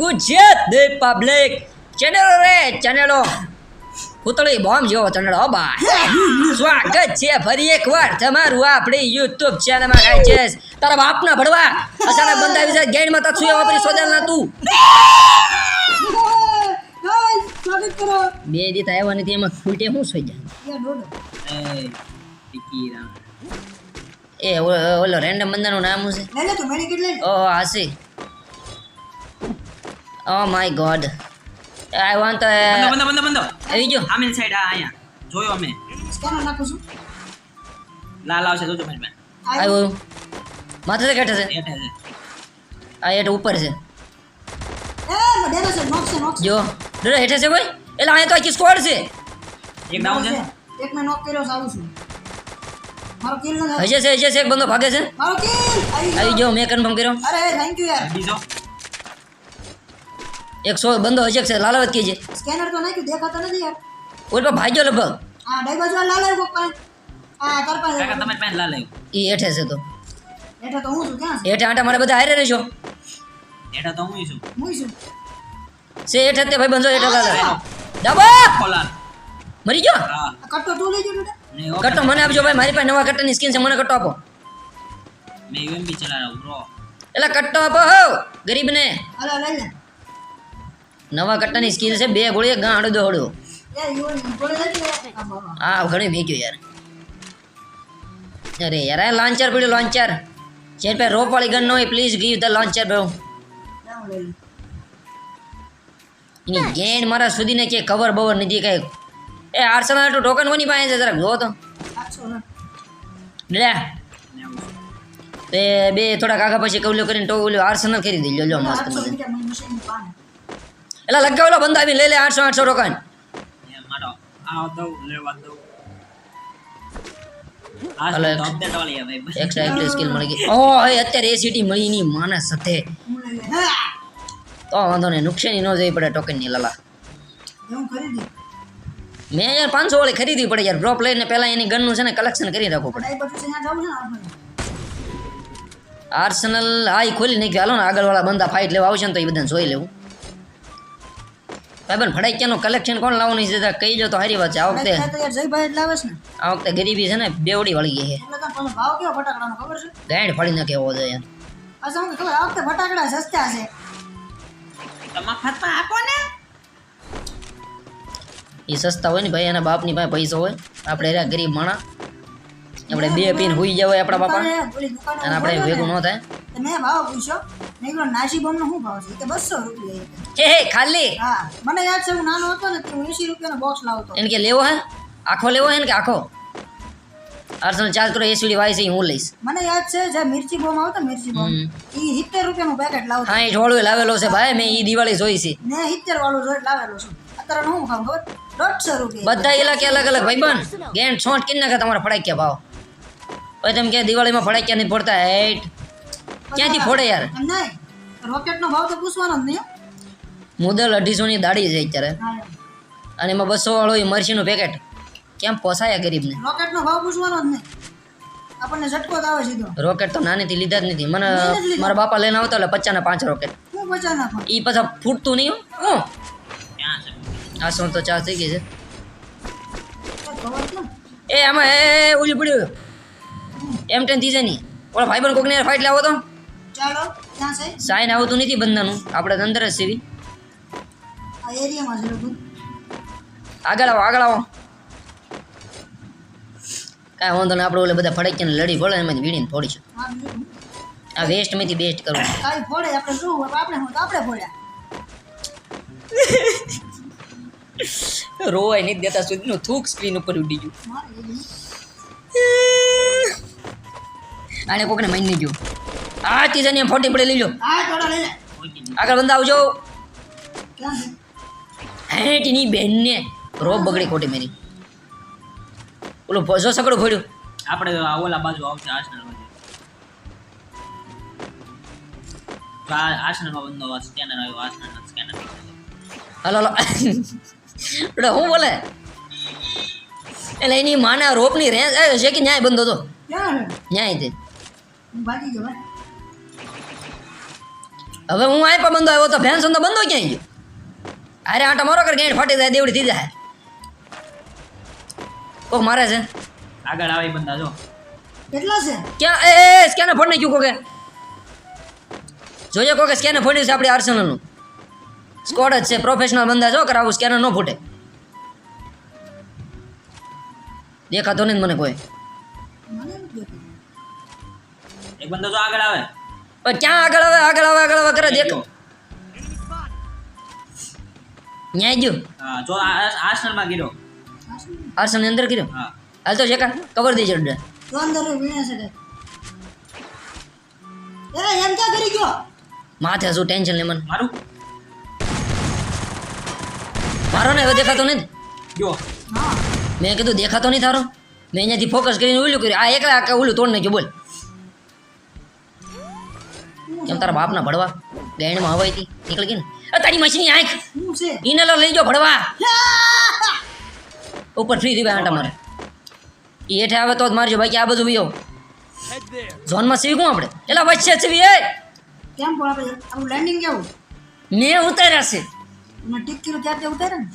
ગુજરાત દે public. ચેનલો રે ચેનલો. પૂતળી બોમ્બ જેવો હો બા. સ્વાગત છે ફરી એકવાર તમારું આપણી યુટ્યુબ ચેનલમાં ગાય છે તારા બાપના ભડવા અચાનક બંધાવી જાય ગેણમાં તો છુએ વાપરી સોજલ ના તું? બે દી આવ્યા નથી એમાં ફૂટે હું સોઈ જાય એ ઓલો રેન્ડમ બંદાનું નામ શું છે? ઓ હાસી oh my god I want બંધો બંધો બંધો બંધો આવી ગયો આમેલ સાઈડ આ અહીંયા જોયો અમે સ્કેનર નાખું છું લાલ આવશે જોજો મેં મેં આવ્યો માથે છે કેઠે છે હેઠે છે આ હેઠ ઉપર છે એ ડેરો છે નોક છે નોક છે જો ડરે હેઠે છે કોઈ એટલે અહીંયા તો આખી સ્કોડ છે એક ડાઉન છે એક મેં નોક કર્યો છે આવું છું મારો કિલ ન થાય હજે છે હજે છે એક બંદો ભાગે છે મારો કિલ આવી આવી ગયો ગયો મેં કન્ફર્મ કર્યો અરે થેન્ક યુ યાર બીજો એક સો બંદો હશે છે લાલાવત કીજે સ્કેનર તો નાખ્યું દેખાતો નથી યાર. ઓલ પર ભાગ્યો લગભગ. હા ડાઈ બાજુ લાલ આવ્યો કોક આ તાર પાસે કાકા તમે પાસે લાલ આવ્યો. ઈ હેઠે છે તો. એઠે તો હું છું ક્યાં એઠે આટા મારે બધા હારે રહેજો એઠે તો હું છું. છું હું છું? હેઠે જ તે ભાઈ બંધો એઠે લાલ. ડાબા! કોલાર મરી ગયો? હા. કટ્ટો તું લઈ બેટા? કટ્ટો મને આપજો ભાઈ મારી પાસે નવા કટ્ટાની સ્કીન છે મને કટ્ટો આપો. મેં યુએમપી ચલાવ્યો બ્રો એટલે કટ્ટો આપો હો ગરીબને. અલા લઈ લે. નવા કટ્ટાની સ્કિલ છે બે ગોળીએ ગાંડો દોડો. હા ઘણી ભેગ્યો યાર. અરે યાર આ લોન્ચર પડ્યું લોન્ચર જેન પે રોપ વાળી ગન ન હોય please give the launcher bro એની ગેન મારા સુધી ને કે કવર બવર નથી કઈ. એ આર્સેનલ તો ટોકન કોની પાસે છે જરાક જો તો. લે. બે થોડાક આગા પછી કવલ્યો કરીને ઓલું આર્સેનલ કરી દીધો લો મસ્ત મજા એટલે લગાવેલો બંધ આવી લે લે આઠસો આઠસો રોકાણ એ ભાઈ? એક્સ્ટ્રા સ્કિલ મળી ગઈ. ઓ હે અત્યારે એ સિટી મળી ની માણસ સાથે. લઈ તો વાંધો નહીં નુકસાની ન જઈ પડે ટોકનની લલા. મેં યાર પાંચસો વાળી ખરીદવી પડે યાર. ડ્રોપ લઈને પહેલાં એની ગનનું છે ને કલેક્શન કરી રાખવું પડે. આર્સનલ હા ઈ ખોલી નાખ્યું. હાલો ને આગળવાળા બંદા ફાઇટ લેવા આવશે ને તો એ બધાને જોઈ લેવું. ભાઈ ફડાઈક્યાનું કલેક્શન કોણ લાવવાનું છે? કહી જો તો સારી વાત છે. આ વખતે તો યાર જયભાઈ જ લાવે છે ને. આ વખતે ગરીબી છે ને બેવડી વળી ગઈ છે. એટલે તને પાછો ભાવ કેવો ફટાકડાનો ખબર છે? ગાંઠ ફાડી નાખે એવો છે આ વખતે ફટાકડા સસ્તા છે. આપો ને. એ સસ્તા હોય ને ભાઈ એના બાપની પાસે પૈસા હોય. આપણે રહ્યા ગરીબ માણા. આપણે બે પીને હુઈ જવાય આપણા બાપા. અને આપણે ભેગું ન થાય. મેં ભાવ પૂછ્યો. મેં કીધું બોમ્બનો શું ભાવ છે? કે બસો રૂપિયા હે હે ખાલી? હા મને યાદ છે હું નાનો હતો ને તો હું એસી રૂપિયાનો બોક્સ લાવતો એને કે લેવો હે? આખો લેવો હે ને કે આખો? આર્સેનલ ચાર્જ કરો એસવીડી વાય છે હું લઈશ. મને યાદ છે જે મિર્ચી બોમ્બ આવતો મિર્ચી બોમ્બ. એ સિત્તેર રૂપિયાનું પેકેટ લાવતો હા એ ઢોળવે લાવેલો છે ભાઈ મેં ઈ દિવાળી જોઈ છે. ને સિત્તેર વાળું જોઈ લાવેલો છું. અત્યારે હું ખાવ ખબર? દોઢસો રૂપિયા. બધા ઇલાકે અલગ અલગ ભાઈ બન ગેન છોટ કિન્ના કે તમારા ફડાક્યા ભાવ. પછી તમે કે દિવાળીમાં ફડાક્યા નહીં પડતા હેટ ક્યાંથી ફોડે યાર? રોકેટનો ભાવ તો પૂછવાનો જ નહીં મુદલ અઢીસોની દાડી છે અત્યારે. અને એમાં બસો વાળો એ મરચીનું પેકેટ કેમ પોસાયા ગરીબને? રોકેટનો ભાવ પૂછવાનો જ નહીં. આપણને ઝટકો જ આવે સીધો. રોકેટ તો નાનીથી લીધા જ નથી. મને. મારા બાપા લઈને આવતા એટલે પચાસના પાંચ રોકેટ. એ પાછા ફૂટતું નહીં હા. આ સો તો ચા થઈ ગઈ છે. એ આમાં એ ઉલી પડ્યું. એમ ટેન થઈ જાય નહીં ઓલા ભાઈબંધ કોકને ફાઇટ લાવો તો? ચાલો ક્યાં છે? સાઈન આવતું નથી બંધાનું આપણે અંદર જ સીવી. આ એરિયામાં છે લોકો આગળ આવો આગળ આવો. કાંઈ વાંધો નહીં આપણે ઓલે બધા ફડકીને લડી પડે એમાંથી વીણીને ફોડી બીજું આ વેસ્ટમાંથી બેસ્ટ કરવું. કાંઈ ફોડે આપણે શું આપણે હું તો આપણે ફોડ્યા. રોવાય નહીં દેતા સુધીનું થૂક સ્ક્રીન ઉપર ઉડી ગયું. આને કોકને મારી નહીં ગયો. આ તીજાની ફોટી પડે લઈ લો. આગળ બંધ આવજો હેટીની બેનને રોબ બગડી ખોટી મેરી. ઓલો જો સકડો ફોડ્યું. આપણે આ ઓલા બાજુ આવશે આસનલ બાજુ તો આ આર્સેનલમાં બંધો સ્કેનર આવ્યો આર્સેનલ સ્કેનર હાલો હાલો. એટલે હું બોલે? એટલે એની માના રોપની રેન્જ છે કે ન્યાય બંધો હતો ન્યાય તે. ભાગી ગયો હવે હું આય પણ બંધો આવ્યો તો ફેન તો બંધો ક્યાંય ગયો? અરે આટા મારો કર ગેંડ ફાટી જાય દેવડી થઈ જાય. કોક મારે છે. આગળ આવી બંધા જો. કેટલો છે? ક્યાં? એ એ સ્કેનર ફોડ નાખ્યું કોકે? જોજો કોકે સ્કેનર ફોડ્યું છે આપણી આર્સેનલનું. સ્કોડ જ છે પ્રોફેશનલ બંધા જો કરાવું સ્કેનર ન ફૂટે. દેખાતો નહીં મને કોઈ. એક બંદો જો આગળ આવે. ક્યાં આગળ આવે આગળ આવે આગળ આવે કરે દેખ. ન્યાય ગયો હા જો આર્સેનલમાં ગીરો. આ ની અંદર કર્યો હા. હાલ તો શેકા કવર દે જડ તો અંદર વીણે છે કંઈક. એમ ક્યાં કરી ગયો? માથે શું ટેન્શન લે મને. મારું? મારો ને હવે દેખાતો નથી. જો મેં કીધું દેખાતો નહીં તારો. મેં અહીંયાથી ફોકસ કરીને ઓલું કર્યું. આ એકલા ઓલું તોડ નાખ્યું બોલ. કેમ તારા બાપના ભડવા ગાયણમાં હવાઈ હતી. નીકળી ગઈ ને. તારી મશીની આંખ. લો લઈ જાઓ ભડવા ઉપર ફ્રી રીવા આંટા મારે. એ હેઠે આવે તો જ મારજો બાકી આ બધું વિયો ઝોનમાં સીવી આપણે? એલા વચ્ચે સીવી એ! કેમ પણ આપણે આપણું લેન્ડિંગ કેવું? મેં ઉતાર્યા છે. અને ટીક કિલો ચાર તે ઉતારે ને?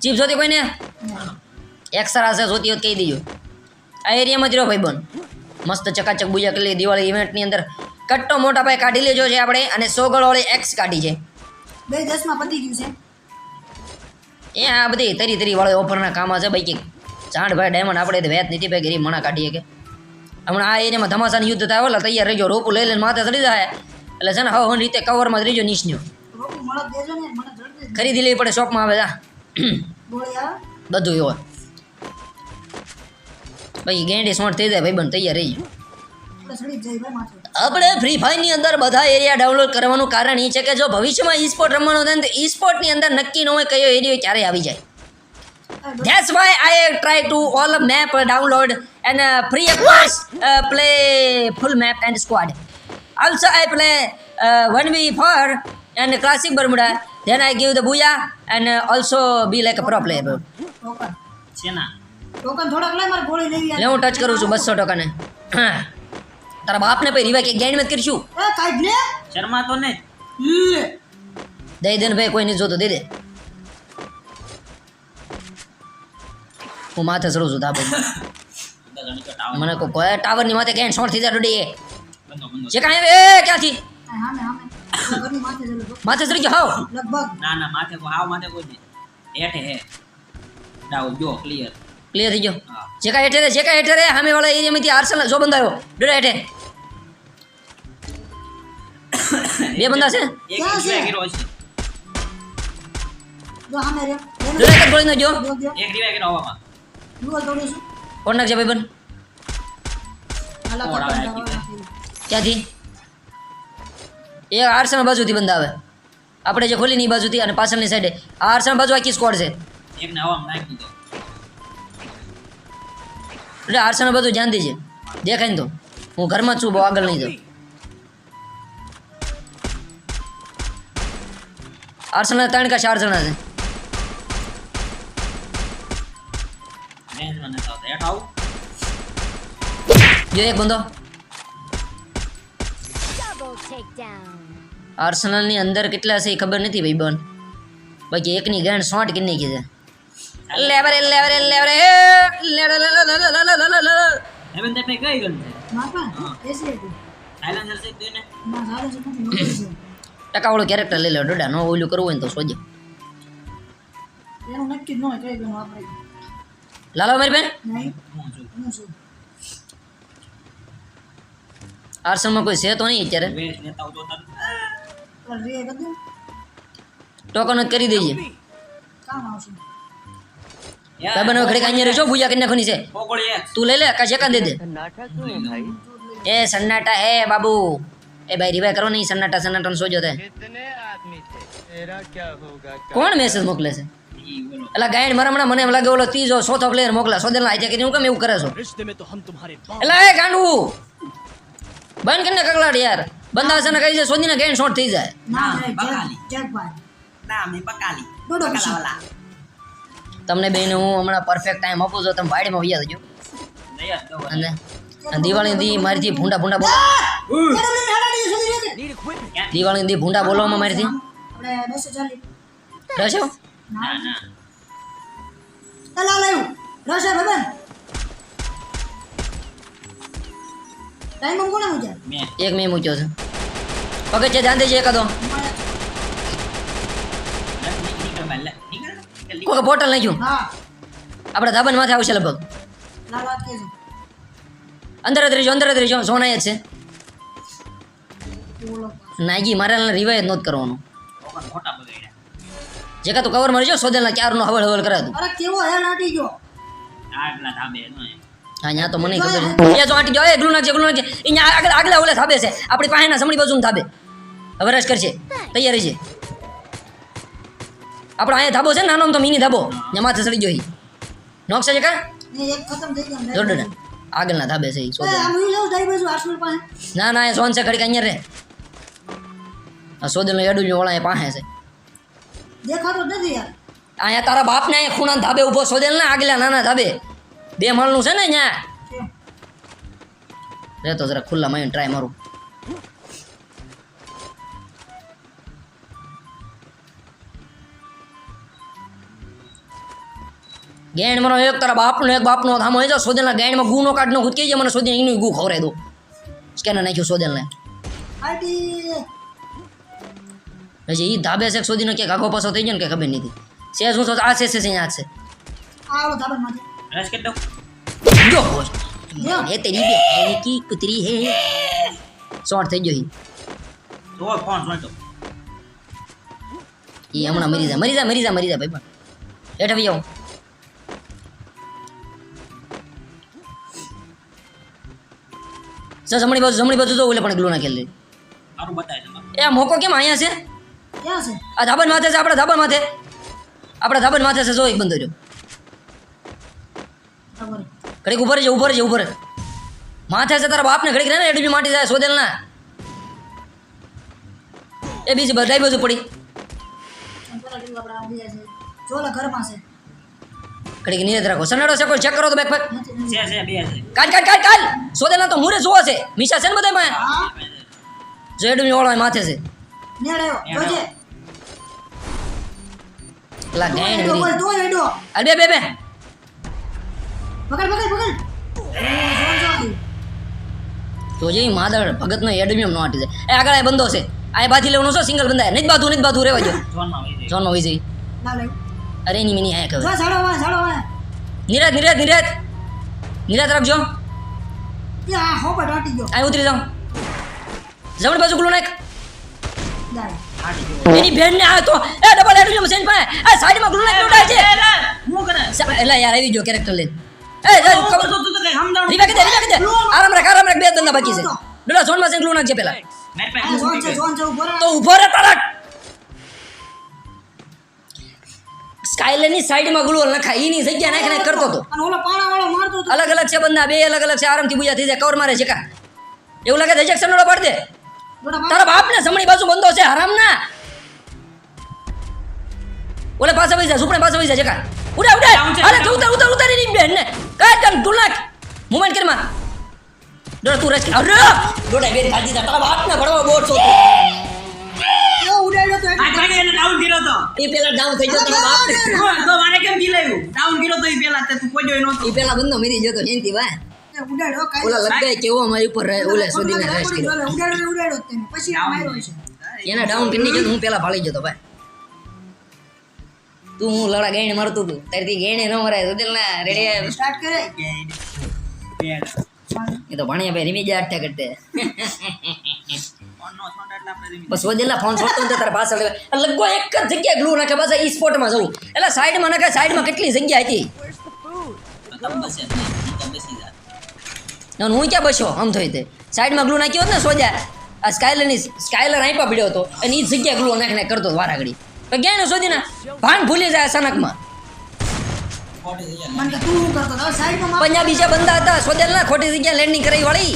ચીપ જોતી કોઈને? એક્સરા છે જોતી હોત કહી દીજો. આ એરિયામાં જ રહ્યો ભાઈ બન મસ્ત ચકાચક બુજા કરી દિવાળી ઇવેન્ટની અંદર કટ્ટો મોટા ભાઈ કાઢી લેજો છે આપણે અને સોગળવાળી એક્સ કાઢી છે. બે દસમાં પતી ગયું છે. એ આ બધી તરી તરી વાળા ઓફરના કામ છે ભાઈ કે ચાંડ ભાઈ ડાયમંડ આપણે વેત નીતિ ભાઈ ગરીબ મણા કાઢીએ કે. હમણાં આ એરિયામાં ધમાસાનું યુદ્ધ થાય ઓલા તૈયાર રહેજો રોપું લઈ લઈને માથે ચડી જાય. એટલે છે ને હવે રીતે કવરમાં જ રહેજો નીચન્યો રોકું મળત દેજો ને મને જલ્દી ખરીદી લેવી પડે શોપમાં આવે જા. બધું એવું. ભાઈ ગેંડી સોંઠ થઈ જાય ભાઈ બંધ તૈયાર રહી જાય આપણે ફ્રી ફાયરની અંદર બધા એરિયા ડાઉનલોડ કરવાનું કારણ એ છે કે જો ભવિષ્યમાં ઈ સ્પોર્ટ રમવાનો થાય ને તો ઈ સ્પોર્ટની અંદર નક્કી ન હોય કયો એરિયો ક્યારે આવી જાય try to all map download and uh, free of course uh, play full map and squad. Also I play uh, 1v4 and classic Bermuda. Then I give the booyah and uh, also be like a pro player. bro. Token થોડાક લઈ મારે ગોળી લેવી હું touch કરું છું બસો ટકાને તારા બાપને પછી રીવા કે ગેન્ડ મત કરશું. એ કાઢ ને શર્મા તો ને લે. દઈ દે ને ભાઈ કોઈ નહીં જોતો દે દે. હું માથે ચડું છું ધાબે ટાવર મને કોઈ કોઈ ટાવરની માથે ગેન્ડ શોર્ટ થઈ જાય ડોડી જે કાંઈ એ ક્યાંથી? માથે માથે ચડી ગયો હાવ. લગભગ. ના ના માથે કોઈ હાવ માથે કોઈ નહીં. હેઠે હે. ડાઉ જો ક્લિયર ક્લિયર થઈ ગયો. જેકા હેઠે રે જેકા હેઠે રે સામે વાળા એરિયામાંથી આર્સેલ જો બંધ આવ્યો. ડોડા હેઠે. બે બંદા છે? ડોડા ગોળી નાખજો એક કોણ ભાઈ બંધ? દવા ક્યાંથી? એ આર્સેલ બાજુથી બંધ આવે. આપણે જે ખોલી ની બાજુથી અને પાછળની સાઈડે આ આર્સેલ બાજુ આખી સ્કોડ છે. એક હવામાં નાખી દીધો એટલે આર્સેલ બધું જાણતી છે દેખાય ને તો. હું ઘરમાં જ છું બહુ આગળ નહીં જાઉં. આર્સેલના ત્રણ કા ચાર જણા છે. જો એક બંદો takedown. અંદર કેટલા છે એ ખબર નથી ભાઈ બન. બાકી એકની ગાંડ સોંઠ કેટલી કીધે. લેવરે લેવરે લેવરે. હેવન તે કઈ ગન છે? માપા એસી સાયલેન્સર છે તું ને ના સારું નથી કેરેક્ટર લઈ લો ડોડા નો ઓલું કરવું હોય તો સોજો. એનું નક્કી ન હોય કઈ ગયું આપણે. લાલો મારી બેન. આર્સેલમાં કોઈ છે તો નહીં અત્યારે? ટોકન જ કરી દઈએ કામ આવશે. ભાઈ બનો ઘડી કાંઈ રહેજો ભૂજા કરી નાખવાની છે. તું લઈ લે કાશે કાં દે દે. એ સન્નાટા હે બાબુ. એ ભાઈ રિવાય કરો નહીં સન્નાટા સન્નાટા સોજો તે કોણ મેસેજ મોકલે છે? એલા ગાયન મરમણા મને એમ લાગે ઓલો ત્રીજો ચોથો પ્લેયર મોકલા. સોદેલ આજે કે હું કેમ એવું કરે છો? એલા એ ગાંડુ! બંધ કરીને કકલાડ યાર. બંધા છે ને કહી છે સોદીના ગાયન શોર્ટ થઈ જાય. ના બકાલી ના મે બકાલી બડો બકાલા તમને બેન, હું હમણાં પરફેક્ટ ટાઈમ આપું છું, તમે વાડીમાં વૈયા જજો. અને દિવાળી દી મારીથી ભૂંડા ભૂંડા બોલો. દિવાળી દી ભૂંડા બોલવામાં મારીથી રસ એક મેં મૂક્યો છે. પગથિયે ધ્યાન દેજે એકાદો. કોઈ બોટલ નાખ્યું. આપણા આપણે માથે આવશે લગભગ. અંદર જ રહીજો અંદર જ રહીજો સોના જ છે? નાગી મારે રિવાય નોત કરવાનું. લોકોને ખોટા બગાડ્યા. જે કા તો કવર મળી જાઓ સોદેલના ક્યારનો હવળ હવળ કરાતું અરે કેવો હે આટી ગયો? આટલા થાબે નો હા ન્યા તો મને ખબર છે. એ જો આટી ગયો એ ગ્લુ નાખજે ગ્લુ નાખજે અહીંયા આગળ આગલા ઓલે થાબે છે. આપણી પાસેના જમણી બાજુમાં થાબે હવે રસ કરશે. તૈયારી છે આપણો અહીંયા ધાબો છે ને નાનો તો મિની ધાબો. ત્યાં માથે જોઈ નોકશે છે કા? જોડે આગળના ધાબે છે ના ના એ સોન છે ખડી અહીંયા રે. આ સોદેલનો એડું વાળા એ પાસે છે. દેખાતો નથી યાર. અહીંયા તારા બાપને અહીંયા ખૂણા ધાબે ઊભો સોદેલ ને આગલા નાના ધાબે. બે માળનું છે ને અહીંયા. તો જરા ખુલ્લા માં ટ્રાય મારું. ગેણ મારો એક તારા બાપનો એક બાપનો થામો હોય તો સોદેલના ગેણમાં ગુ નો કાઢ નો ખુદ કહેજે મને સોદેલ એનું ગુ ખવડાવી દો સ્કેનર નાખ્યું સોદેલને? આટી પછી એ ધાબે છે સોદીનો ક્યાંક આગો પાછો થઈ ગયો ને કે ખબર નથી છે શું તો આ છે છે છે અહીંયા છે. આવો ધાબનમાંથી રસ કેટલો જો હોશ લ્યો. એ તેરી બેની કી કુતરી હે? શોર્ટ થઈ ગયો ઈ. જો ફોન જોઈતો. ઈ હમણાં મરી જાય મરી જાય મરી જાય મરી જાય ભાઈ પણ. હેઠ આવી સર જમણી બાજુ જમણી બાજુ જો ઓલે પણ ગ્લુ નાખેલ. મારું મારું. એ આ મોકો કેમ અહીંયા છે? ક્યાં છે? આ ધાબન માથે છે આપણા ધાબન માથે. આપણા ધાબન માથે છે જો એક બંધો જો ઘડીક ઉપર છે ઉપર છે ઉપર માથે છે તારા બાપને ઘડીક રહે ને એડબી માટી જાય સોદેલ ના એ બીજી બધાઈ બાજુ પડી. ઘરમાં છે. ઘડીક નિયત રાખો. સનાડો છે કોઈ? ચેક કરો તો બેક નથી છે છે બે છે. કાલ કાલ કાલ કાલ. સોદેલા ના તો મુરે જોવો છે. મીશા છે ને બધા માં જો એડી વાળો માથે છે. નેડ આવ્યો જોજે પેલા ગેંડ એડો બોલ તો એડો. અરે બે બે બે. પકડ પકડ પકડ. ઓ, જોન જોન. તો જે માદળ ભગતનો એડમિયમ નો આટી જાય એ આગળ આ બંધો છે. આ બાથી લેવાનો છે સિંગલ બંધાય. નહીં બાધું નહીં બાધું રેવા જો ઝોનમાં માં વહી જઈ ના લાવ અરે એની મિની આયા કહેવાય સાડો વા સાડો વા નિરાત નિરાત નિરાત નિરાત રાખજો આ હો હોપટ આટી ગયો. આ ઉતરી જાઉં. જમણ બાજુ ગુલો નાખ. એની બેન ને આ તો એ ડબલ એડમિયમ છે પાસે આ સાઈડમાં ગુલો નાખ લોટાય છે. હું કરે? એલા યાર આવી ગયો કેરેક્ટર લઈને. એ એ, હું ખબર કરતો તું તો કઈ સમજાણું. રીવા કે દે રીવા કે દે. આરામ રાખ આરામ રાખ બે ધંધા બાકી છે. ડોલા ઝોનમાં માં ગુલું ગુલો પેલા જે પેલા તો ઊભો રે તારા સ્કાયલરની સાઈડમાં ગ્લુઅલ નખાય એની જગ્યા નાખ નાખ કરતો હતો. અને ઓલો પાણા મારતો હતો. અલગ અલગ છે બંદા બે અલગ અલગ છે. આરામથી બુજા થઈ જાય કવર મારે છે કા. એવું લાગે રિજેક્શન નડો પાડ દે. તારા બાપ ને જમણી બાજુ બંધો છે હરામ ના ઓલે પાસે વઈ જા સુપણે પાસે વઈ જા જકા. ઉડા ઉડા. અરે તું ઉતાર ઉતાર ઉતારી ની બેન ને કાઈ કન તું નાખ. મુવમેન્ટ કરમાં ડોડા તું રસ અરે! ડોડા બેન ખાજી જા. તારા બાપ ને ભણવા બોર છો. ડાઉન કર્યો તો. એ પેલા ડાઉન થઈ જતો બાપ. તો મારે કેમ ગીલાયું ડાઉન કર્યો તો એ પેલા તે તું કોઈ જોઈ એ પેલા બંદો મરી જતો એનથી ભાઈ ઓલા લગાય કેવો અમારી ઉપર રહે ઓલે સુધીને રેસ કર્યો. ઉડાડ્યો ઉડાડ્યો તેને. પછી માર્યો છે. એને ડાઉન કરી જતો હું પેલા ભાળી જતો ભાઈ. તું હું લડા ગેણ મારતું તું તારથી ગેણે ન મરાય સુધીલ ના રેડી સ્ટાર્ટ કરે એ તો ભણ્યા ભાઈ રીમી જાય અઠ્ઠા કરતે. બસ વધેલા ફોન છોડતો ને તારા પાછળ લગભગ એક જ જગ્યાએ ગ્લુ નાખે બસ ઈ સ્પોટમાં જવું. એટલે સાઈડમાં નાખે સાઈડમાં કેટલી જગ્યા હતી? બસે બેસી હું ક્યાં બસ્યો? આમ થઈ તે. સાઈડમાં ગ્લુ નાખ્યો ને સોજા, આ સ્કાયલરની સ્કાયલર આંપા પડ્યો હતો. અને એ જગ્યા ગ્લુ નાખીને કરતો વારાગડી તો ગયા ને સોજીના? ભાન ભૂલી જાય અચાનકમાં. મને કે તું બીજા બંદા હતા સોદેલ ના ખોટી જગ્યા લેન્ડિંગ કરાઈ વળી.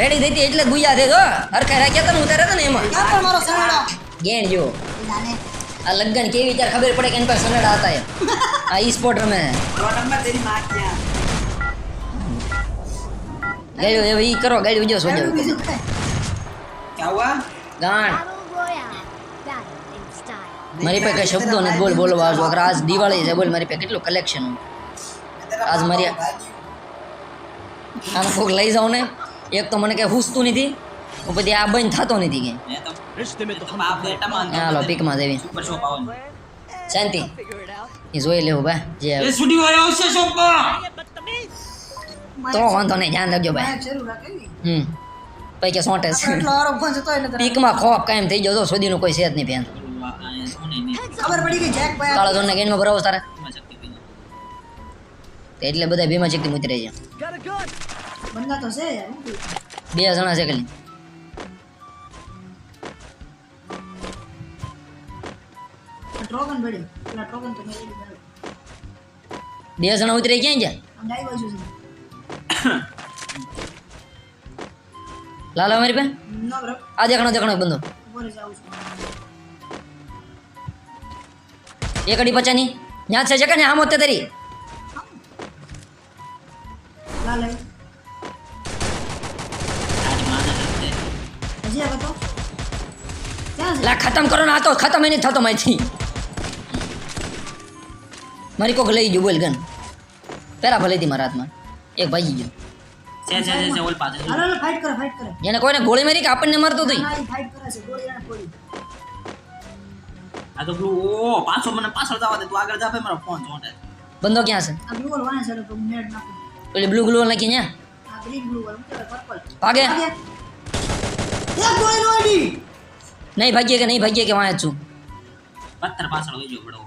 રેડી થઈ એટલે ગુયા થયો હરખા રાખ્યા તને ઉતાર્યા હતા ને એમાં. આ ગેણ જો. આ લગ્ન કેવી ત્યારે ખબર પડે કે એન પર સનાડા હતા એ આ ઈ સ્પોર્ટ રમે. નંબર એ કરો ગાડ્યો જો સોજો ક્યાં ગાણ. મારી પાસે કઈ શબ્દો નથી બોલ બોલો આવજો અગર આજ દિવાળી છે બોલ મારી પાસે કેટલું કલેક્શન આજ મારી આને કોઈક લઈ જાઉં ને એક તો મને કંઈ હૂસતું નથી પછી આ બંધ થતો નથી કે હાલો પીકમાં જવી. શાંતિ. એ જોઈ લેવું ભાઈ જે તો વાંધો નહીં ધ્યાન રાખજો ભાઈ હમ. પછી પૈકી સોંટે પીકમાં ખોફ કાયમ થઈ જાવ તો સુધીનું કોઈ સેજ નહીં ભેન ખબર પડી ગઈ જેક ભાઈ કાળો ધોન ગેનમાં ભરાવો તારે. એટલે બધા ભીમા શક્તિ મૂકી રહી બંદા તો છે બે જણા છે ખાલી. બે જણા ઉતરે ક્યાં ગયા? લાલા મારી છે પે આ દેખાણો દેખણો બંધો એ કડી પચાની. ન્યા છે કે ને આમ હોતે તરી. લા ખતમ કરો ના તો. ખતમ એ નહીં થતો માહિતી મારી કોક લઈ ગયું બોલ ગન. પેરા ભલે હતી મારા હાથમાં. એક ભાઈ ગયો. એને કોઈને ગોળી મારી કે આપણને મારતો હતી આ તો બ્લુ ઓ પાછો મને પાછળ જવા દે તું આગળ જા ભાઈ મારો ફોન ચોંટે બંધો ક્યાં છે? આ બ્લુ વાળો છે તો મેડ નાખું. પેલી બ્લુ ગ્લુ નાખી ન્યા? આ ગ્રીન બ્લુ વાળો શું પર્પલ ભાગે? એક ગોળી નો નહીં ભાગ્યે કે નહીં ભાગ્યે કે વાંચ છું પથ્થર પાછળ હોય જો બડો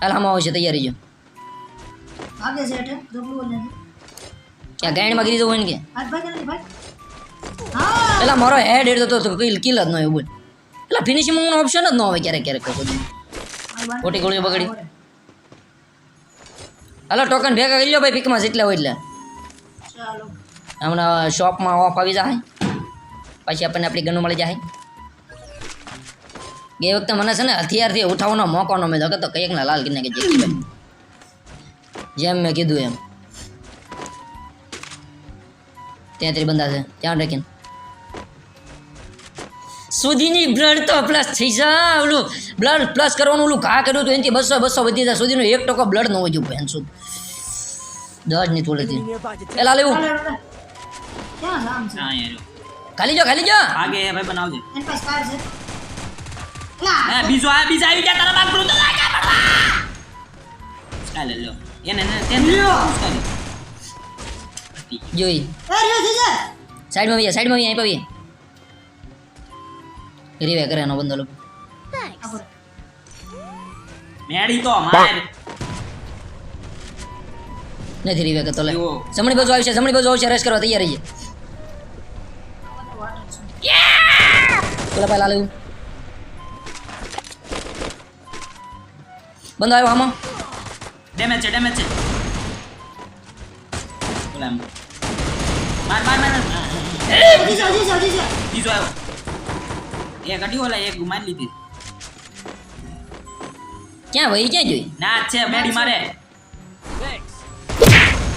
હાલ આમાં આવશે તૈયારી જો ભાગે છે એટલે જો બ્લુ વાળો ક્યાં ક્યાં માં ગીરી જવું ને કે? હા! પેલા મારો હેડ હેડ તો કિલ કિલ જ ન હોય બોલ. પેલા ફિનિશિંગ નો ઓપ્શન જ ન આવે ક્યારેક ક્યારેક કોઈ ખોટી ગોળીઓ બગડી હાલો ટોકન ભેગા કરી લો ભાઈ પીકમાં જેટલા હોય એટલે. હમણાં શોપમાં ઓફ આવી જાય. પછી આપણને આપણી ગનું મળી જાય. ગઈ વખતે મને છે ને હથિયારથી ઉઠાવવાનો મોકો ન મળ્યો. તો કંઈક ના લાલ કિને કે જેકી જેમ મેં કીધું એમ. તેત્રી બંધા છે. ત્યાં રાખીને સુધીની બ્લડ તો પ્લસ થઈ જા ઓલું બ્લડ પ્લસ કરવાનું ઓલું ઘા કર્યું હતું એનાથી બસો બસો વધી જાય. સુધીનું એક ટકો બ્લડ ન વધ્યું ભેન સુધ દસની થોડી પેલા લેવું ખાલી જો ખાલી જો. આગે ભાઈ બનાવજે. બીજો આ બીજા આવી ગયા તારા બાપ બ્લુ તો લાગે પડવા ચાલે લો એને ને તેને જોઈ. સાઈડમાં સાઈડમાં વહીએ અહીં પવીએ. રીવે કરે એનો લોકો. મેડી તો માર નથી રીવે કરતો લે. જમણી બાજુ આવશે જમણી બાજુ આવશે રેસ કરવા તૈયાર રહીએ. પેલા પહેલા લેવું બંધ આવ્યો આમાં. ડેમેજ છે ડેમેજ છે. માર માર માર છે હજી છે બીજો આવ્યો. ઓલા એક લીધી. ક્યાં ભાઈ ક્યાં જોઈ? ના છે મેડી મારે.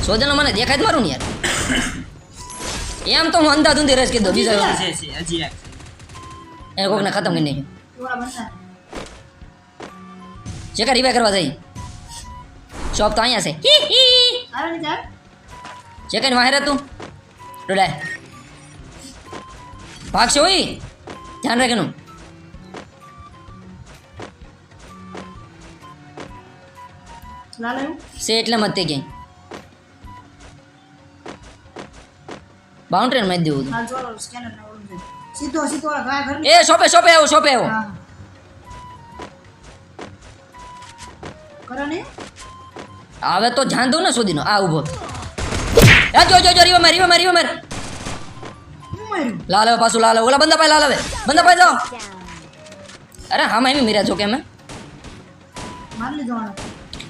સોજનો મને દેખાય જ મારું ને યાર. એમ તો હું અંધાધૂંધી ઊંધી રેસ કીધો બીજો છે છે હજી એક. છે કોકને ખતમ કરી નાખ્યું. ટોળા બનતા જે કા રીવે કરવા જઈ. શોપ તો અહીંયા છે. હી હી. આવે ને ચાલ. જે કઈ વાહેર તું. ડોડાય ભાગશે હોય લાલ આવ્યું? સે એટલે મત ક્યાંય બાઉન્ડ્રી માં દેવું સીધો એ શોપે શોપે આવો શોપે આવો. હા. કરો હવે તો ધ્યાન દઉં ને સુધીનો. આ ઊભો. જો જો જો રીવા મારી રીવા મારી રીવા માર માર્યું લાલ હવે પાછું લાલ ઓલા બંદા પાય લાલ હવે. બંદા પાય જાઓ. અરે હા મેં મીરા જો કે લીધો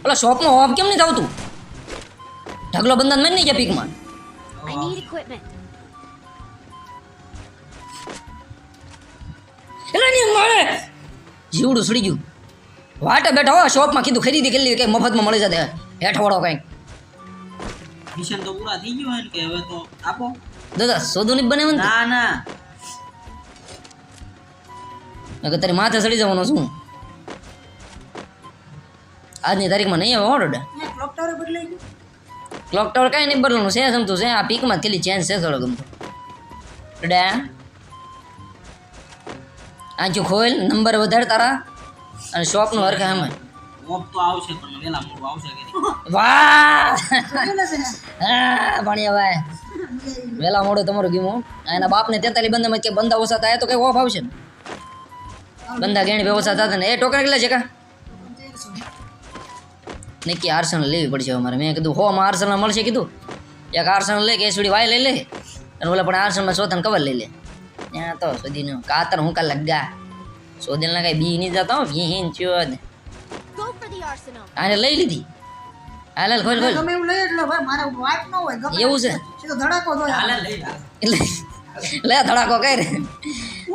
ઓલા શોપમાં ઓફ કેમ નહીં તું ઢગલો બંધન મેં નહીં ગયા પીકમાં equipment. એટલે નહીં મળે જીવડું સડી ગયું. વાટે બેઠા હો શોપમાં કીધું ખરીદી કરી લીધી કંઈક મફતમાં મળી જાય હેઠ વાળો કંઈક. મિશન તો પૂરા થઈ ગયું હોય ને કે હવે તો આપો. દાદા સોદું નહીં બને ના ના નકર તારી માથે સડી જવાનો છું. આજની તારીખમાં નહીં આવે ઓર્ડર ક્લોક ટાવર બદલાઈ ગયું? ક્લોક ટાવર કાંઈ નહીં બદલવાનું છે સમતું છે? આ પીકમાં કેટલી ચેન્જ છે થોડો ગમતો ડે આંચું ખોલ નંબર વધારે તારા અને શોપનું હરખા એમ ઓફ તો આવશે પણ વેલા મોડું આવશે કે વાહ! હા ભણ્યા ભાઈ. વહેલા મોડે તમારું ગીમો. એના બાપને તેતાલી બંદામાં કે બંધા ઓછા થાય તો કઈ ઓફ આવશે ને? બંદા ગેણ બે ઓછા થતા ને. એ ટોકરા કેટલા છે કા? નક્કી આર્સનલ લેવી પડશે અમારે. મેં કીધું હો માં આર્સનલ મળશે? કીધું. એક આર્સનલ લે કે એસડી વાય લઈ લે. અને ઓલા પણ આર્સનલમાં શોધન કવર લઈ લે. ત્યાં તો સુધીનો કાતર હું કા લગા. સોદેલના કઈ બી નહીં જતા વી હિન ચ્યોદ Go for the arsenal. આને લઈ લીધી. હાલ હાલ ખોલ ખોલ. તમે એવું લઈ એટલે ભાઈ મારે વાત ન હોય ગમે એવું છે? સીધો ધડાકો દો હાલ લઈ લે. ધડાકો કર.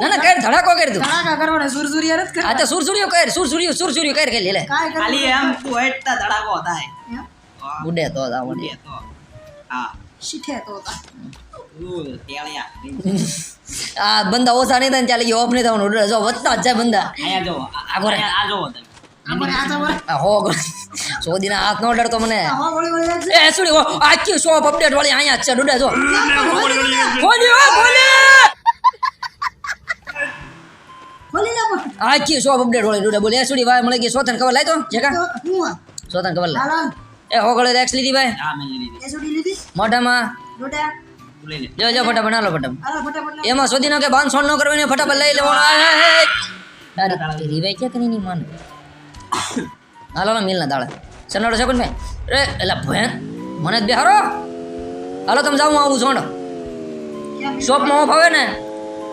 ના ના કર ધડાકો કર તું. ધડાકા કરવાના સુરસુરિયા કર આ તો સુરસુરીઓ કર સુરસુરીઓ સુરસુરીઓ કર કે લે. કાંઈ ખાલી એમ તું હેઠતા ધડાકો થાય. બુડે તો આવડે ઉડે તો. હા. શીખે તો તા. આ બંદા ઓછા નહીં થાય ચાલે ઓફ નહીં થવાનું. જો વધતા જ જાય બંદા. આ- આ ગોરે. આ જોવો હો સોદીના હાથ નો ડરતો મને. એ સુડી આખી શોપ અપડેટ વાળી અહીંયા છે ડુડે જો. ખોલી ખોલી. આખી શોપ અપડેટ વાળી ડુડે બોલે. એ સુડી ભાઈ મળે કે સોતન કવર લાય તો? જેકા? સોતન કવર લાય. એ હો રેક્સ લીધી ભાઈ. હા મેં લીધી. એ સુડી લીધી? મોઢામાં. ડોડા. જો જો ફટાફટ હાલો ફટાફટ. એમાં સોદીનો કે બાંધ સોન ન કરવાની ફટાફટ લઈ લેવાનો. ભાઈ ક્યાં કરી નહીં માને? હાલો ને મિલના દાડા. સનાડો છે કોણ ભાઈ રે એલા ભેન મને જ બેહારો હાલો તમે જાઓ હું આવું સોંડો ક્યાં શોપમાં હું આવે ને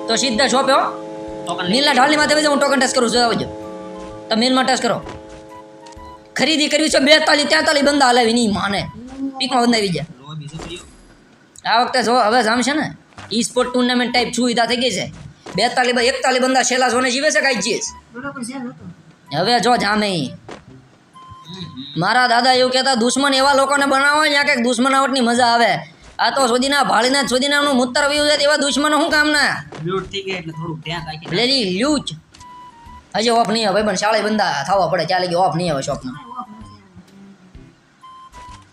તો સીધા શોપે હો. મિલના ઢાલની માથે હું ટોકન ટેસ્ટ કરું છું આવજો. તમે મિલમાં ટેસ્ટ કરો. ખરીદી કરવી છે બેતાલીસ તેતાલીસ બંદા હલાવી નહીં માને. પીકમાં બંધાવી જાય આ વખતે જો હવે જામશે ને ઈ સ્પોર્ટ ટુર્નામેન્ટ ટાઈપ સુવિધા થઈ ગઈ છે. બેતાલીસ બાય એકતાલીસ બંદા છેલ્લા સોને જીવે છે કાંઈ હતો હવે જો જામે. મારા દાદા એવું કહેતા દુશ્મન એવા લોકોને બનાવો જ્યાં કંઈક દુશ્મનાવટની મજા આવે. આ તો સુધીના ભાળીના જ સોદીનાનું મૂતર વયું છે એવા દુશ્મનો શું કામના? લ્યુટ થઈ ગઈ એટલે થોડુંક ધ્યાન રાખીને લેલી લ્યુચ હજી ઓફ નહીં હવે ભાઈ પણ શાળે બંધા થવા પડે ચાલે કે ઓફ નહીં આવે શોપનો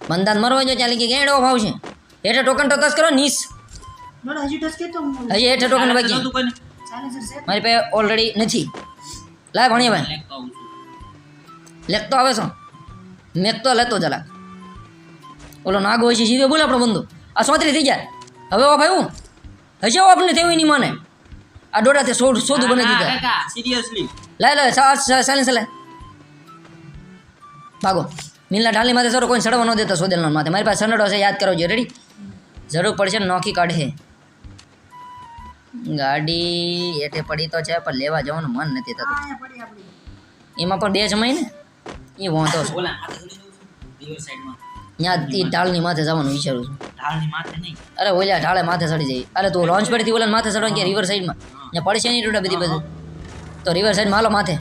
બંધાન મરવા જો ચાલે કે ગેડ ઓફ આવશે? એટલે ટોકન તો તસ કરો નીસ. હજી હેઠે ટોકન બાકી. મારી પાસે ઓલરેડી નથી. લાય ભણીએ ભાઈ. લેખતો આવું છું. મેક તો લેતો જલા ઓલો નાગો હોય છે જીવે બોલે આપણો બંધુ આ સોતરી થઈ જાય હવે ઓફ આવ્યું? હજી ઓફ? ને થયું એની મને. આ દોડાથી સોડ સોદું બની દીધા સિરિયસલી લાય લાય સાયલેન્સ લાય ભાગો. મિલના ઢાલની માથે સરો કોઈ સડવા ન દેતા સોદેલના માથે. મારી પાસે સનડો છે યાદ કરો જે રેડી જરૂર પડશે નોખી કાઢે ગાડી એટલે પડી તો છે પણ લેવા જવાનું મન નથી થતું. એમાં પણ બે જમાય ને એ વાંધો છે. ઓલા હાથે ચડી જવું છું. રિવર સાઈડમાં. ત્યાં તી ઢાળની માથે જવાનું વિચારું છું. ઢાળની માથે નહીં. અરે ઓલા ઢાળે માથે ચડી જાય. અરે તું લોન્ચ પડતી ઓલા માથે ચડવાનું કે રિવર સાઈડમાં ત્યાં પડશે નહીં ટૂટા બધી બધું. તો રિવર સાઈડમાં હાલો માથે.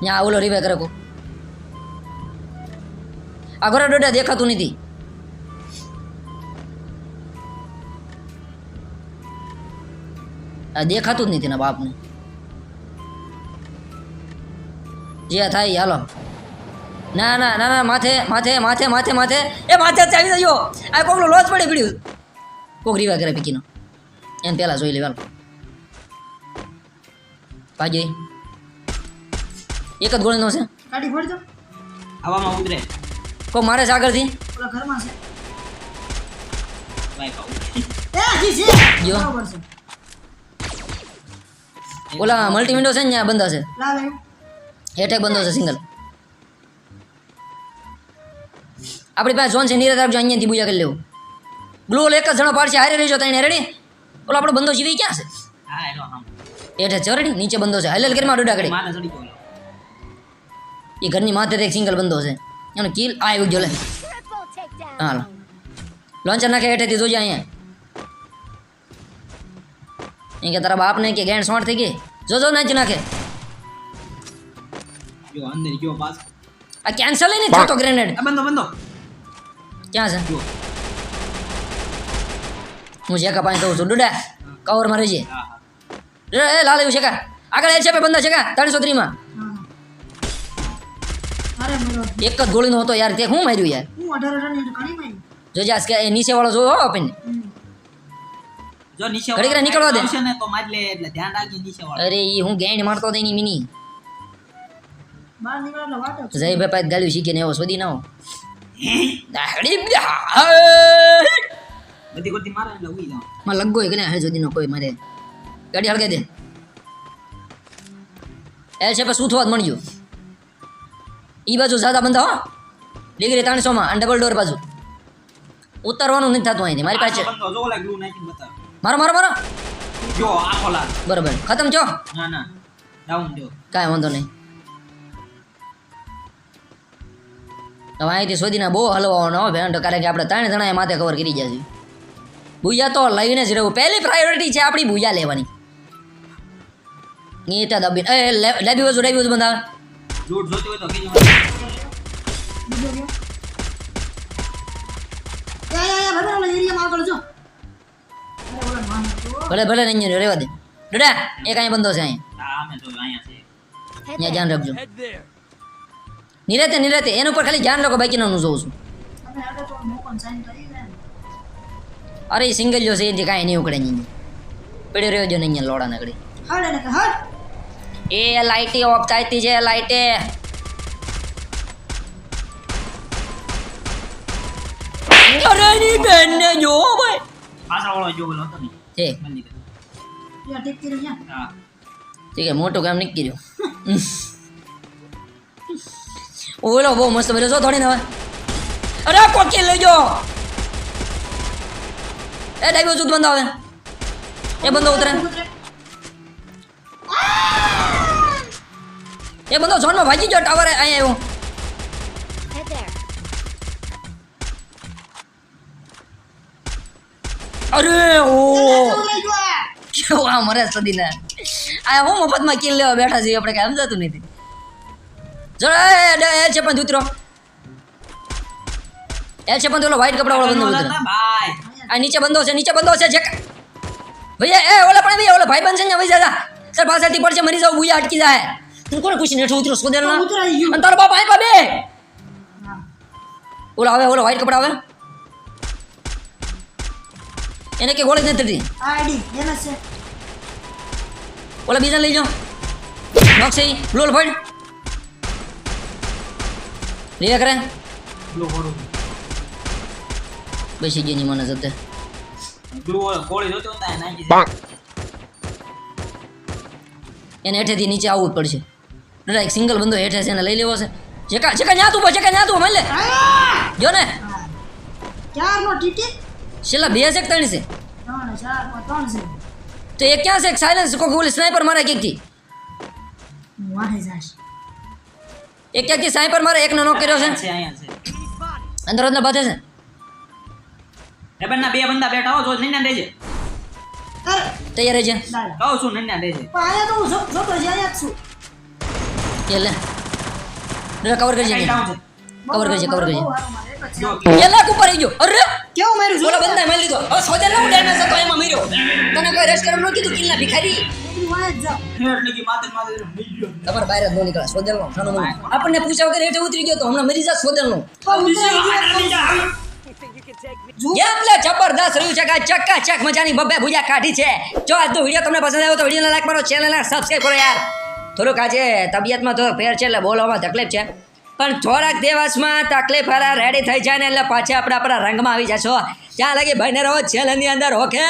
ત્યાં ઓલો રિવે કરે કો. આ ઘરે ડોડા દેખાતું નથી. આ દેખાતું જ નથી ને બાપને. જે થાય હાલો. ના ના ના ના માથે માથે માથે માથે માથે. એ માથે જ આવી આ કોકનો લોચ પડી પડ્યું કોક રીવા કરે પીકીનો. એને પહેલાં જોઈ લેવાલ ભાજી એક જ ગોળીનો છે. કાઢી ફોડી દો હવામાં ઉતરે. કો મારે છે આગળથી? ઓલા ઘરમાં છે. ઓલા મલ્ટી વિન્ડો છે ને ત્યાં બંધો છે હેઠે બંધો છે સિંગલ આપણી પાસે ઝોન છે નીરજ રાખજો અહીંયાથી બુજા કરી લેવું. ગ્લો એક જ જણો પાડશે હારે રહેજો ત્યાં રેડી ઓલો આપણો બંધો જીવી ક્યાં છે? હા હેઠે ચરડી નીચે બંધો છે. ડોડા કરી. માથે ચડી એ ઘરની માથે એક સિંગલ બંધો છે. એનો કિલ આવી ગયો જો લે. હાલો. લોન્ચર નાખે હેઠેથી જોજે અહીંયા. એ કે તારા બાપને કે ગેંડ સોંટ થઈ ગઈ. જોજો નાચી નાખે. જો અંદર ગયો પાસ આ કેન્સલ નહીં થતો ગ્રેનેડ બંધો બંધો. ક્યાં છે? જો હું શેકા પાણી કહું છું. ડુડા કવરમાં મારે હા એ લાલ એવું શેકા. આગળ એ છે પે બંદા કા ત્રણસો ત્રીમાં. હા અરે મેરો. એક જ ગોળીનો હતો યાર. તે હું માર્યું યાર? જોજે આ કે નીચે વાળો જોયો હો આપણને. જો નીચે નીકળવા દે. આવશે ને તો માજ લે એટલે ધ્યાન રાખજે નીચે વાળો. અરે ઈ હું ગેંડ મારતો હતો એની મિની. બહાર નીકળો એટલે વાટો જ. જય બાપા ગાલ્યું શીખે ને એવો સોદી ના હો? બધી ગોતી મારે એટલે ઉઈ જાવમાં લગ્ગો કે ને હે જોદી નો કોઈ મારે. ગાડી હળગે દે. એ છે પછી શું થવા મળજો ઈ બાજુ સાદા બંધા હો. ડિગ્રી ત્રણસો માં અને ડબલ ડોર બાજુ. ઉતરવાનું નથી થતું અહીંથી. મારી પાસે મારો મારો મારો. જો આખો લાલ બરોબર. ખતમ છો? ના ના. ડાઉન જો કાંઈ વાંધો નહીં. હવે અહીંથી શોધીને બહુ હલવાનો હો ભેંડો કારણ કે આપણે ત્રણ જણાએ માથે કવર કરી જશે છે ભૂયા તો લઈને જ રહેવું. પહેલી પ્રાયોરિટી છે આપણી ભૂયા લેવાની. એ ત્યાં દબી એ લેબી બાજુ ડાબી બાજુ બંધા જોતી હોય યા યા યા તો ભલે ભલે નહીં રેવા દે. ડડા એક અહીંયા બંધો છે અહીંયા. ધ્યાન રાખજો. નિરાતે નિરાતે એના ઉપર ખાલી ધ્યાન રાખો બાકીનો હું જોઉં છું. ને. અરે એ સિંગલ જો છે એથી કાંઈ નહીં ઉકળે નહીં પડ્યો રહ્યો જો નહીં અહીંયા લોડા નકડી એ લાઇટી ઓફ થાયતી છે લાઇટે અરે ની બેન ને જો ભાઈ. પાછળ વાળો જો ઓલો હતો ને. છે બંધી કરી યા ઠીક કરી યા. હા. ઠીક છે મોટું કામ નહીં કર્યું. ઓલો બહુ મસ્ત બન્યો છો થોડી ને હવે. અરે કોકી લેજો એ ડાઈવો જૂથ બંધ આવે એ બંધો ઉતરે. એ બંધો ઝોનમાં ભાજી ગયો ટાવર અહીંયા આવ્યો. અરે ઓ. કેવા જો મરે સદીને. આ હું મફતમાં કિલ લેવા બેઠા છીએ આપણે કાંઈ સમજાતું નથી. જરા એ એ છે પણ ઉતરો. એ છે પણ ઓલો વ્હાઈટ કપડા વાળો બંધો ઉતરો. ભાઈ આ નીચે બંધો છે નીચે બંધો છે જેક ભૈયા એ ઓલા પણ ભૈયા ઓલા ભાઈ બનશે ને ભાઈ જા સર પાસેથી પડશે મરી જાવ બુયા અટકી જાય. તું કોને પૂછીને હેઠું ઉતરો સોદેલ ના તારો બાપ આઈ બે. ઓલા આવે ઓલો વ્હાઈટ કપડા આવે. એને કે ગોળી નથી થતી. આ છે. ઓલા બીજા લઈ જાઓ. નોક્સી બ્લોલ ફળ લે કરે બેસી ગઈ ની મને જતે નાખી એને હેઠેથી નીચે આવવું જ પડશે. દાદા એક સિંગલ બંદો હેઠે છે એને લઈ લેવો છે. જેકા જેકા ન્યા તું જેકા ન્યા તું મળી લે. જો ને. હા. ચારનો ટીટી? છેલ્લા બે છે કે ત્રણ છે તો એક ક્યાં છે સાયલેન્સ કોઈ ઓલી સ્નાઈપર મારે ક્યાંકથી એક ક્યાંકથી સ્નાઈપર મારે એકનો નોક કર્યો છે. અંદર અંદર બધે છે. એ બે બંદા બેઠા હો જો નિન્યા દેજે તૈયાર રહી છે દાદા. કહું છું નૈના દેજે પણ આયા તો હું જોતો જ આયા છું. કે લે. કવર કરજે કવર કરજે કવર કરજે. કે લાખ ઉપર આવી ગયો. અરે! કેવું માર્યું બોલો બંદાએ મારી લીધો. હવે સોજરનું ડેમેજ હતો એમાં મર્યો તને કોઈ રેસ્ટ કરવાનું કીધું કિલ્લા ભિખારી. જ કે તમારે બહાર જ ન નીકળે સોદેલ નો ખાનો મને આપણને પૂછ્યા વગર હેઠે ઉતરી ગયો તો હમણાં મરી નો પ્લે જબરદસ્ત રહ્યું છે કાંઈ ચક્કા ચક મજાની બબ્બે ભુજા કાઢી છે. જો આજનો વીડિયો તમને પસંદ આવ્યો તો વિડીયોને લાઈક મારો ચેનલને સબસ્ક્રાઈબ કરો યાર. થોડુંક આજે તબિયતમાં થોડો ફેર છે એટલે બોલવામાં તકલીફ છે. પણ થોડાક દિવસમાં તકલીફ રેડી થઈ જાય ને એટલે પાછા આપણે આપણા રંગમાં આવી જશો. ત્યાં લગી ભાઈને રહો ચેનલની અંદર ઓકે